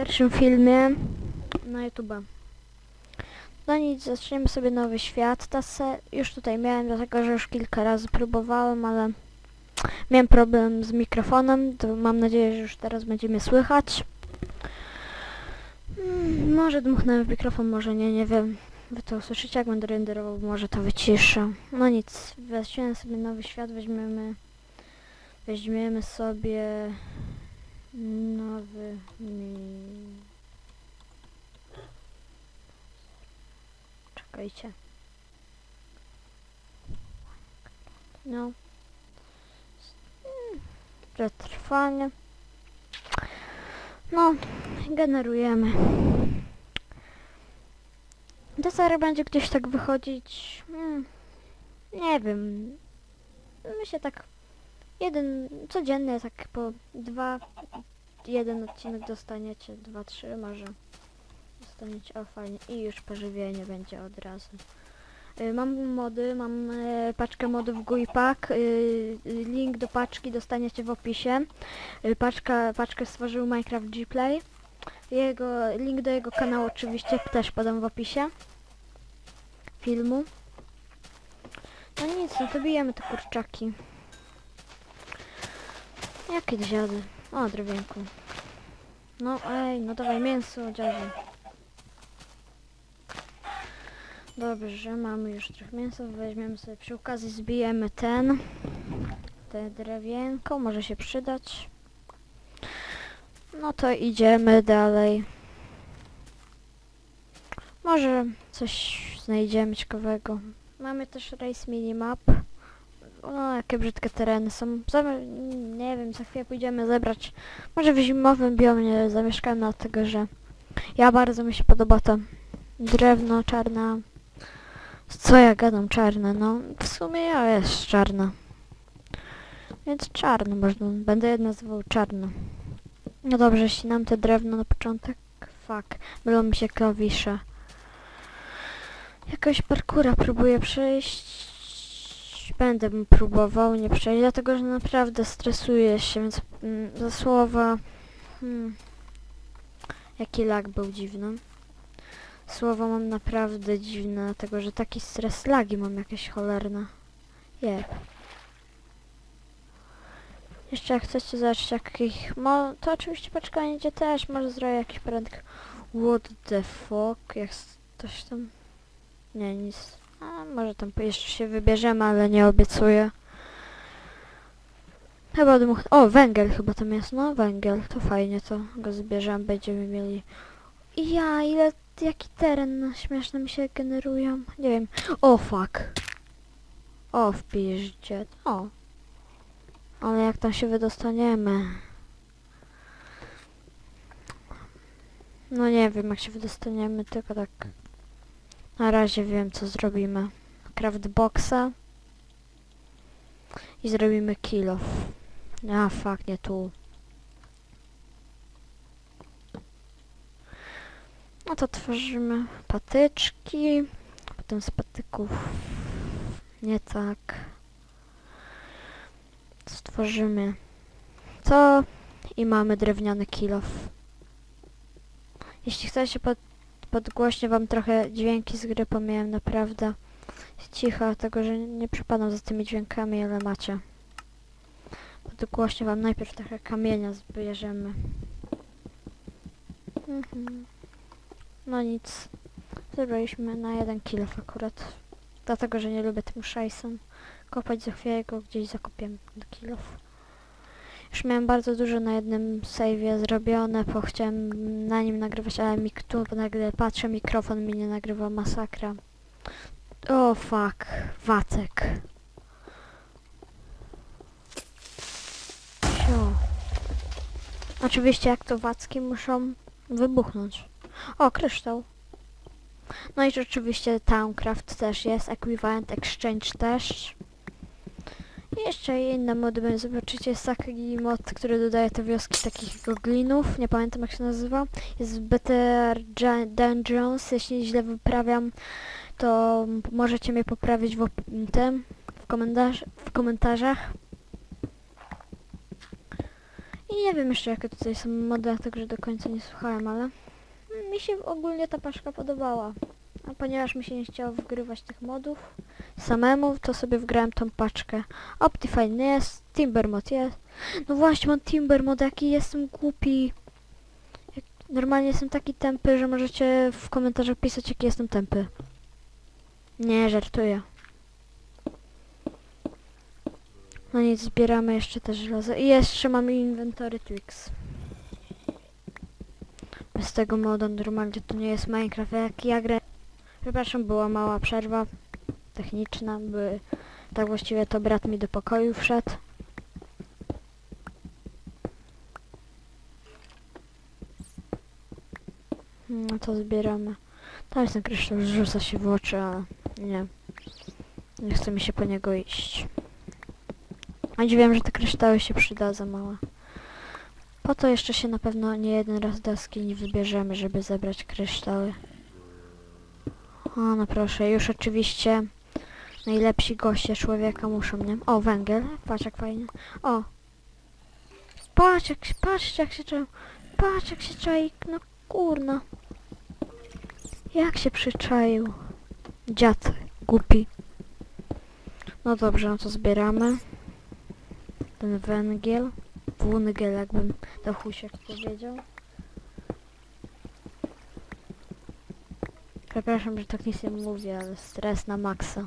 pierwszym filmie na YouTube. No nic, zaczniemy sobie nowy świat. Ta se już tutaj miałem, dlatego że już kilka razy próbowałem, ale miałem problem z mikrofonem, to mam nadzieję, że już teraz będzie mnie słychać. Mm, może dmuchnę w mikrofon, może nie, nie wiem. Wy to usłyszycie, jak będę renderował, może to wyciszę. No nic, weźmiemy sobie nowy świat, weźmiemy... Weźmiemy sobie... Nowy mi... Czekajcie. No. Przetrwanie. No, generujemy. Deser będzie gdzieś tak wychodzić. Hmm, nie wiem. Myślę tak jeden codziennie, tak po dwa, jeden odcinek dostaniecie, dwa, trzy może dostaniecie, o fajnie, i już pożywienie będzie od razu. Y, Mam mody, mam e, paczkę modów GUIPAK, y, link do paczki dostaniecie w opisie. Y, Paczka, paczkę stworzył Minecraft Gplay. Jego, link do jego kanału oczywiście też podam w opisie filmu. No nic, no to bijemy te kurczaki. Jakie dziady? O, drewienku. No ej, no dawaj mięso, dziadzie. Dobrze, mamy już trochę mięsa, weźmiemy sobie przy okazji, zbijemy ten. Te drewienko, może się przydać. No to idziemy dalej. Może coś znajdziemy ciekawego. Mamy też race minimap. No, jakie brzydkie tereny są. Nie wiem, za chwilę pójdziemy zebrać. Może w zimowym biomie zamieszkamy, dlatego że ja bardzo mi się podoba to drewno czarna. Co ja gadam czarne? No, w sumie ja jest czarna. Więc czarno można. Będę je nazywał czarno. No dobrze, ścinam te drewno na początek. Fuck, mylą mi się klawisze. Jakoś parkura próbuję przejść. Będę próbował nie przejść, dlatego że naprawdę stresuję się, więc mm, za słowa... Hmm, jaki lag był dziwny. Słowa mam naprawdę dziwne, dlatego że taki stres lagi mam jakieś cholerne. Jeb. Jeszcze jak chcecie zobaczyć jakich... Mo, to oczywiście paczka idzie też, może zrobię jakiś porządek. What the fuck, jak coś tam... Nie, nic. A, może tam jeszcze się wybierzemy, ale nie obiecuję. Chyba dmuch... O, węgiel chyba tam jest, no węgiel, to fajnie, to go zbierzemy, będziemy mieli... Ja, ile... Jaki teren śmieszny mi się generują? Nie wiem. O, fuck. O, w. O. Ale jak tam się wydostaniemy? No nie wiem, jak się wydostaniemy, tylko tak... Na razie wiem, co zrobimy. Craftboxa. I zrobimy kill off. A, fuck, nie tu. No to tworzymy patyczki. Potem z patyków... Nie tak. Stworzymy to i mamy drewniany kilof. Jeśli chcecie pod, podgłośnię wam trochę dźwięki z gry, pomijam naprawdę cicho, dlatego że nie przypadam za tymi dźwiękami, ale macie. Podgłośnię wam najpierw trochę kamienia zbierzemy. Mhm. No nic. Zebraliśmy na jeden kilof akurat. Dlatego, że nie lubię tym szajsem kopać za chwilę go gdzieś zakopię do kilof. Już miałem bardzo dużo na jednym save'ie zrobione, bo chciałem na nim nagrywać, ale mi tu nagle patrzę, mikrofon mi nie nagrywa, masakra. O fuck, Wacek. Sio. Oczywiście jak to Wacki muszą wybuchnąć. O, kryształ. No i rzeczywiście Towncraft też jest, Equivalent Exchange też. I jeszcze inne mody, będą zobaczycie, jest taki mod, który dodaje te wioski takich goglinów, nie pamiętam jak się nazywa. Jest Dja- Dungeons, jeśli źle wyprawiam, to możecie mnie poprawić w, tym, w, w komentarzach. I nie wiem jeszcze jakie tutaj są mody, także do końca nie słuchałem, ale mi się ogólnie ta paczka podobała. A ponieważ mi się nie chciało wgrywać tych modów samemu, to sobie wgrałem tą paczkę. Optifine jest, Timbermod jest. No właśnie, mam Timbermod, jaki jestem głupi. Jak, normalnie jestem taki tępy, że możecie w komentarzach pisać, jaki jestem tępy. Nie, żartuję. No nic, zbieramy jeszcze te żelazo. I jeszcze mamy inwentory Twix. Bez tego moda normalnie to nie jest Minecraft. Jak ja grę... Przepraszam, była mała przerwa techniczna, by... Tak właściwie to brat mi do pokoju wszedł. No to zbieramy. Tam jest ten kryształ, rzuca się w oczy, ale nie. Nie chce mi się po niego iść. A wiem, że te kryształy się przydadzą małe. Po to jeszcze się na pewno nie jeden raz do jaskini wybierzemy, żeby zebrać kryształy. O, no proszę, już oczywiście najlepsi goście człowieka muszą, nie? O, węgiel, patrz jak fajnie. O! Patrz jak, patrz jak się czai, patrz jak się czai, no kurna. Jak się przyczaił. Dziad, głupi. No dobrze, no to zbieramy. Ten węgiel. Wungiel, jakbym to Husiek powiedział. Przepraszam, że tak nic nie mówię, ale stres na maksa.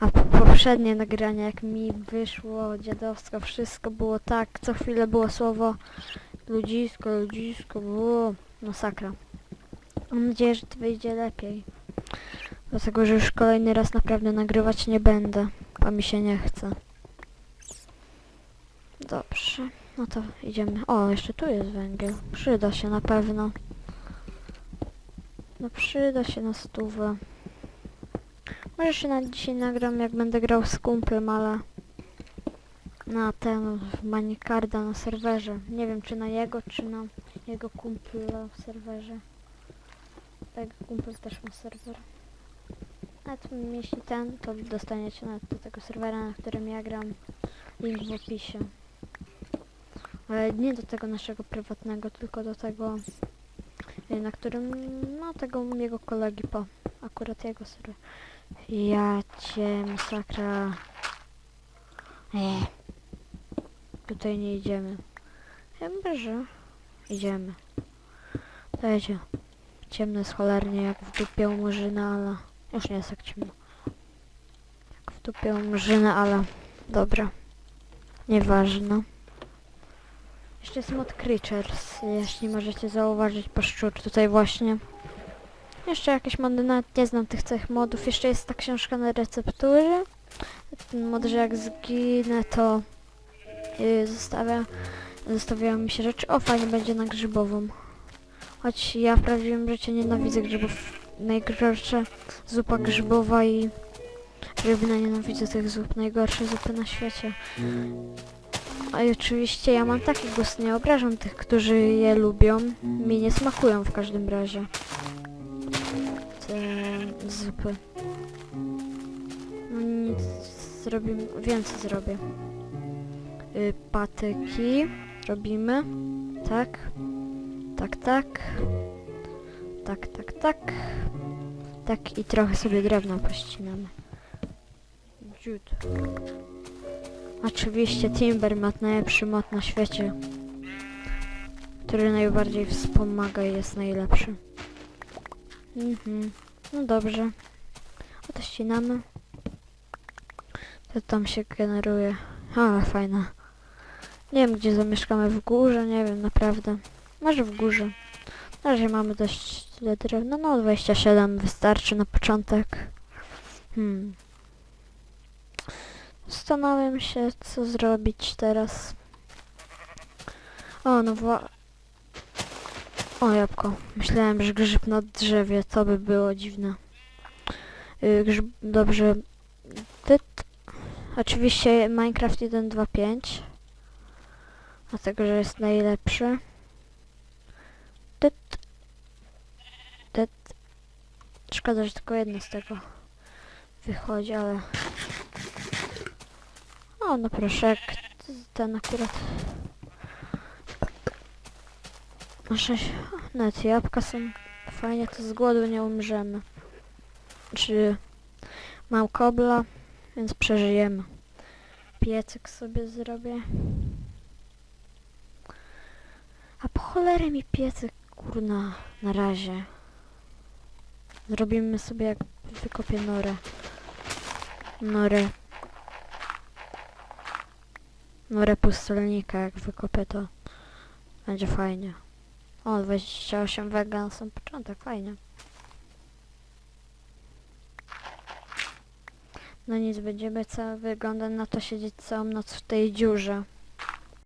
A po poprzednie nagrania, jak mi wyszło dziadowsko, wszystko było tak, co chwilę było słowo ludzisko, ludzisko, było masakra. Mam nadzieję, że to wyjdzie lepiej. Dlatego, że już kolejny raz naprawdę nagrywać nie będę, bo mi się nie chce. Dobrze, no to idziemy. O, jeszcze tu jest węgiel. Przyda się na pewno. No przyda się na stówę. Może się na dzisiaj nagram, jak będę grał z kumplem, ale na ten Manikarda na serwerze. Nie wiem, czy na jego, czy na jego kumpla w serwerze. Tak, kumpel też ma serwer. Nawet jeśli ten, to dostaniecie nawet do tego serwera, na którym ja gram. Link w opisie. Ale nie do tego naszego prywatnego, tylko do tego, y, na którym, no tego jego kolegi po, akurat jego serwer. Ja cię, masakra. Eee. Tutaj nie idziemy. Chyba, że idziemy. Dajcie. Ciemno jest cholernie, jak w dupie u murzyna, ale... Już nie jest tak ciemno. Jak w dupie u murzyna, ale... Dobra. Nieważne. Jeszcze jest mod Creatures, jeśli możecie zauważyć paszczur tutaj właśnie. Jeszcze jakieś mody, nawet nie znam tych cech modów. Jeszcze jest ta książka na receptury. Ten mod, że jak zginę, to yy, zostawia, zostawiają mi się rzeczy. O, fajnie będzie na grzybową. Choć ja w prawdziwym życiu nienawidzę grzybów. Najgorsza zupa grzybowa i rybna nienawidzę tych zup. Najgorsze zupy na świecie. A oczywiście ja mam taki gust, nie obrażam tych, którzy je lubią. Mi nie smakują w każdym razie. Te zupy. No nic, zrobimy, więcej zrobię. Y, patyki robimy. Tak. Tak, tak. Tak, tak, tak. Tak i trochę sobie drewna pościnamy. Dziut. Oczywiście Timbermat, najlepszy mod na świecie. Który najbardziej wspomaga i jest najlepszy. Mhm. No dobrze. Oto ścinamy. To tam się generuje. Ale fajne. Nie wiem gdzie zamieszkamy, w górze, nie wiem naprawdę. Może w górze. Na razie mamy dość tyle drewna. No 27 wystarczy na początek. Hmm. Zastanawiam się, co zrobić teraz. O, no wła... O, jabłko. Myślałem, że grzyb na drzewie, to by było dziwne. Yy, grzyb... Dobrze. Tyt. Oczywiście Minecraft 1.2.5. Dlatego, że jest najlepszy. Tyt. Tyt. Szkoda, że tylko jedno z tego wychodzi, ale... O, no proszę, ten akurat Sześć... Nawet jabłka są fajnie, to z głodu nie umrzemy. Czy mam kobla, więc przeżyjemy. Piecyk sobie zrobię. A po cholerę mi piecyk, kurna, na razie. Zrobimy sobie jak wykopię norę. Norę. Norę pustelnika, jak wykopię to będzie fajnie. O, 28 wega na sam początek, fajnie. No nic, będziemy ca wygląda na to siedzieć całą noc w tej dziurze.